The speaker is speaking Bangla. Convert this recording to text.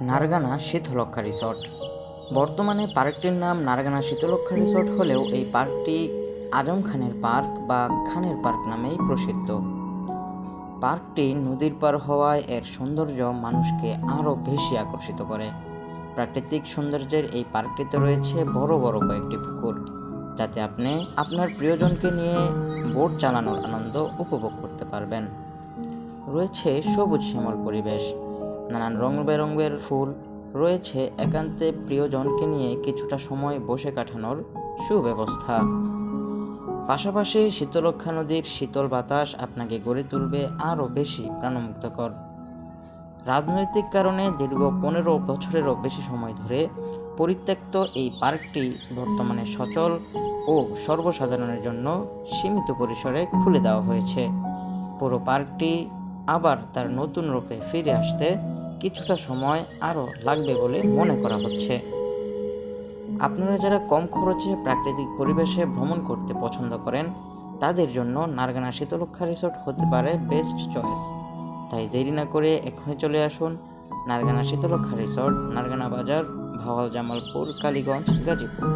নারগানা শীতলক্ষা রিসর্ট। বর্তমানে পার্কটির নাম নারগানা শীতলক্ষা রিসর্ট হলেও এই পার্কটি আজম খানের পার্ক বা খানের পার্ক নামেই প্রসিদ্ধ। পার্কটি নদীর পার হওয়ায় এর সৌন্দর্য মানুষকে আরও বেশি আকর্ষিত করে। প্রাকৃতিক সৌন্দর্যের এই পার্কটিতে রয়েছে বড় বড় কয়েকটি পুকুর, যাতে আপনি আপনার প্রিয়জনকে নিয়ে বোট চালানোর আনন্দ উপভোগ করতে পারবেন। রয়েছে সবুজ শ্যামল পরিবেশ নানান রং বেরঙের ফুল রয়েছে, একান্তে প্রিয়জনকে নিয়ে কিছুটা সময় বসে কাটানোর সুব্যবস্থা। পাশাপাশি শীতলক্ষা নদীর শীতল বাতাস আপনাকে গড়ে তুলবে আরও বেশি প্রাণমুগ্ধকর রাজনৈতিক কারণে দীর্ঘ পনেরো বছরেরও বেশি সময় ধরে পরিত্যক্ত এই পার্কটি বর্তমানে সচল ও সর্বসাধারণের জন্য সীমিত পরিসরে খুলে দেওয়া হয়েছে। পুরো পার্কটি আবার তার নতুন রূপে ফিরে আসতে কিছুটা সময় আরও লাগবে বলে মনে করা হচ্ছে। আপনারা যারা কম খরচে প্রাকৃতিক পরিবেশে ভ্রমণ করতে পছন্দ করেন, তাদের জন্য নারগানা শীতলক্ষা রিসোর্ট হতে পারে বেস্ট চয়েস। তাই দেরি না করে এখনই চলে আসুন নারগানা শীতলক্ষা রিসোর্ট, নারগানা বাজার, ভাওয়াল জামালপুর, কালীগঞ্জ, গাজীপুর।